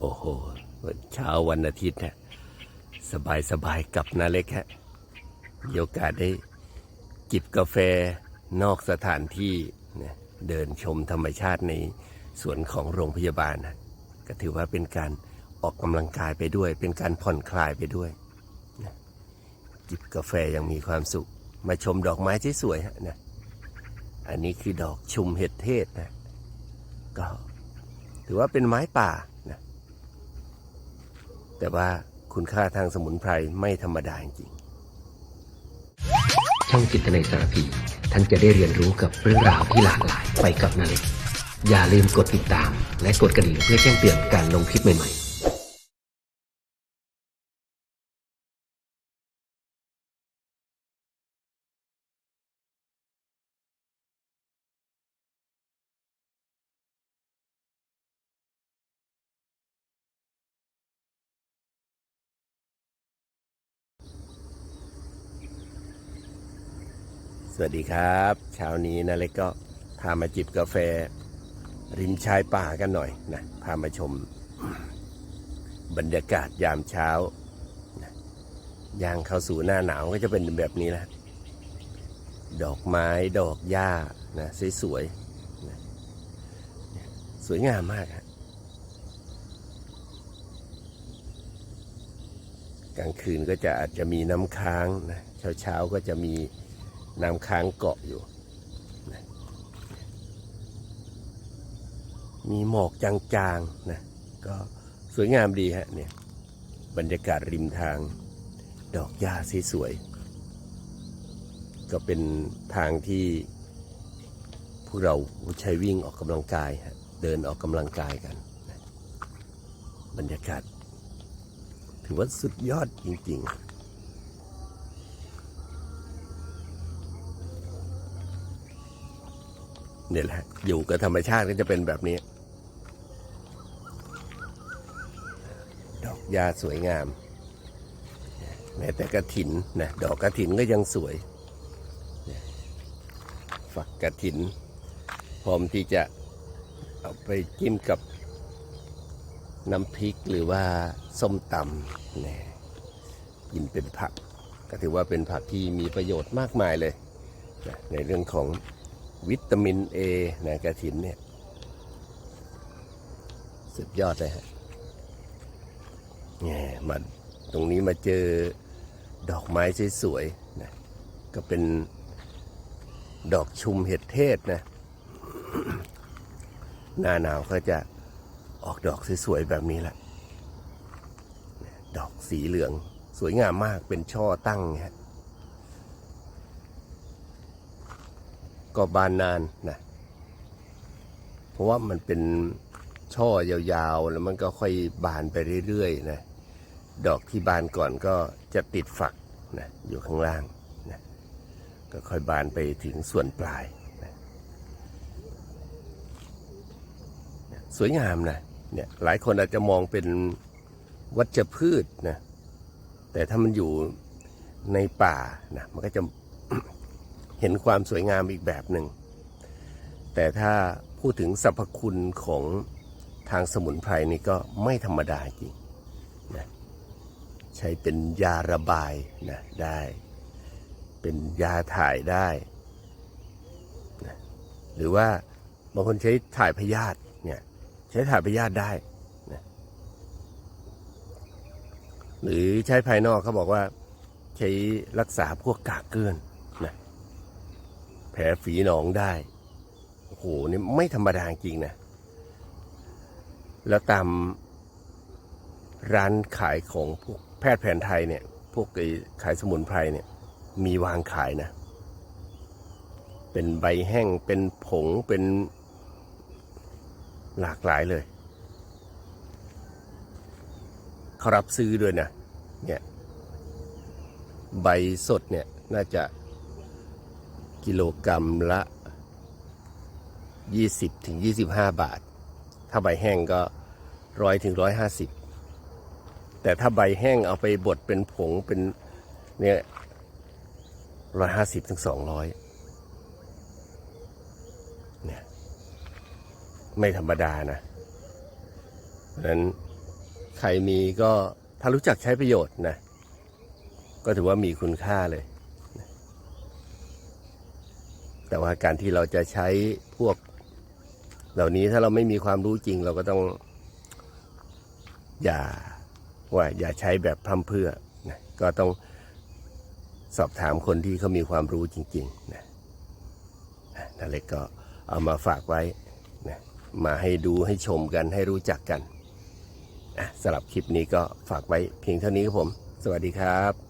โอ้โหเช้าวันอาทิตย์ฮะสบายสบายกับนาเล็กฮะมีโอกาสได้จิบกาแฟนอกสถานที่นะเดินชมธรรมชาติในสวนของโรงพยาบาลนะก็ถือว่าเป็นการออกกำลังกายไปด้วย เป็นการผ่อนคลายไปด้วยนะจิบกาแฟยังมีความสุข มาชมดอกไม้ที่สวยๆฮะนะอันนี้คือดอกชุมเห็ดเทศนะก็ถือว่าเป็นไม้ป่า แต่ว่าคุณค่าทางสมุนไพรไม่ธรรมดาจริงช่องจิตในสารพีท่านจะได้เรียนรู้กับเรื่องราวที่หลากหลายไปกับนาเล็กอย่าลืมกดติดตาม และกดกระดิ่งเพื่อแจ้งเตือนการลงคลิปใหม่ๆ สวัสดีครับเช้านี้นะเล็กก็พามาจิบกาแฟ ริมชายป่ากันหน่อยนะพามาชม บรรยากาศยามเช้านะย่างเข้าสู่หน้าหนาวก็จะเป็นแบบนี้แหละดอกไม้ดอกหญ้านะสวยๆนะสวยงามมากฮะกลางคืนก็จะอาจจะมีน้ำค้างนะเช้าๆก็จะมี น้ำค้างเกาะอยู่ มีหมอกจางๆนะก็สวยงามดีฮะเนี่ยบรรยากาศริมทาง ดอกหญ้าสีสวยๆก็เป็นทางที่พวกเราใช้วิ่งออกกำลังกายฮะเดินออกกำลังกายกัน บรรยากาศ ถือว่าสุดยอดจริง ๆ เนี่ยแหละ อยู่กับธรรมชาติก็จะเป็นแบบนี้ ดอกหญ้าสวยงาม แม้แต่กระถินนะดอกกระถินก็ยังสวย ฝักกระถิน พร้อมที่จะเอาไปจิ้มกับน้ำพริกหรือว่าส้มตำเนี่ยกินเป็นผัก ก็ถือว่าเป็นผักที่มีประโยชน์มากมายเลย ในเรื่องของ วิตามินเอนะกระถินเนี่ย สุดยอดเลยฮะแง่ยมาตรงนี้มาเจอดอกไม้สวยๆนะก็เป็นดอกชุมเห็ดเทศนะ หน้าหนาวก็จะออกดอกสวยๆแบบนี้แหละ ดอกสีเหลืองสวยงามมากเป็นช่อตั้งฮะ ก็บานนานนะเพราะว่ามันเป็นช่อยาวๆ แล้วมันก็ค่อยบานไปเรื่อยๆนะดอกที่บานก่อนก็จะติดฝักนะอยู่ข้างล่างนะก็ค่อยบานไปถึงส่วนปลายนะสวยงามนะเนี่ยหลายคนอาจจะมองเป็นวัชพืชนะแต่ถ้ามันอยู่ในป่านะมันก็จะ เห็นความสวยงามอีกแบบหนึ่ง แต่ถ้าพูดถึงสรรพคุณของทางสมุนไพรนี่ก็ไม่ธรรมดาจริงนะใช้เป็นยาระบายนะได้ เป็นยาถ่ายได้นะหรือว่าบางคนใช้ถ่ายพยาธิเนี่ยใช้ถ่ายพยาธิได้นะหรือใช้ภายนอกเขาบอกว่าใช้รักษาพวกกากเกลื่อน ผลฝีหนองได้ โอ้โห นี่ไม่ธรรมดาจริงนะ แล้วตามร้านขายของพวกแพทย์แผนไทยเนี่ย พวกไอ้ขายสมุนไพรเนี่ย มีวางขายนะ เป็นใบแห้ง เป็นผง เป็นหลากหลายเลย เขารับซื้อด้วยนะ เนี่ย ใบสดเนี่ย น่าจะ กิโลกรรัมละ 20ถึง25 บาท ถ้าใบแห้งก็ร้อยถึงร้อยห้าสิบแต่ถ้าใบแห้งเอาไปบดเป็นผงเป็นเนี่ยร้อยห้าสิบถึงสองร้อยเนี่ยไม่ธรรมดานะเพราะฉะนั้นใครมีก็ถ้ารู้จักใช้ประโยชน์นะ ก็ถือว่ามีคุณค่าเลย แต่ว่าการที่เราจะใช้พวก เหล่านี้ถ้าเราไม่มีความรู้จริง เราก็ต้อง อย่าว่า อย่าใช้แบบพร่ำเพื่อนะก็ต้องสอบถามคนที่เขามีความรู้จริงๆนะอะนั่นเล็กก็เอามาฝากไว้นะมาให้ดูให้ชมกันให้รู้จักกันอะสำหรับคลิปนี้ก็ฝากไว้เพียงเท่านี้ครับผม สวัสดีครับ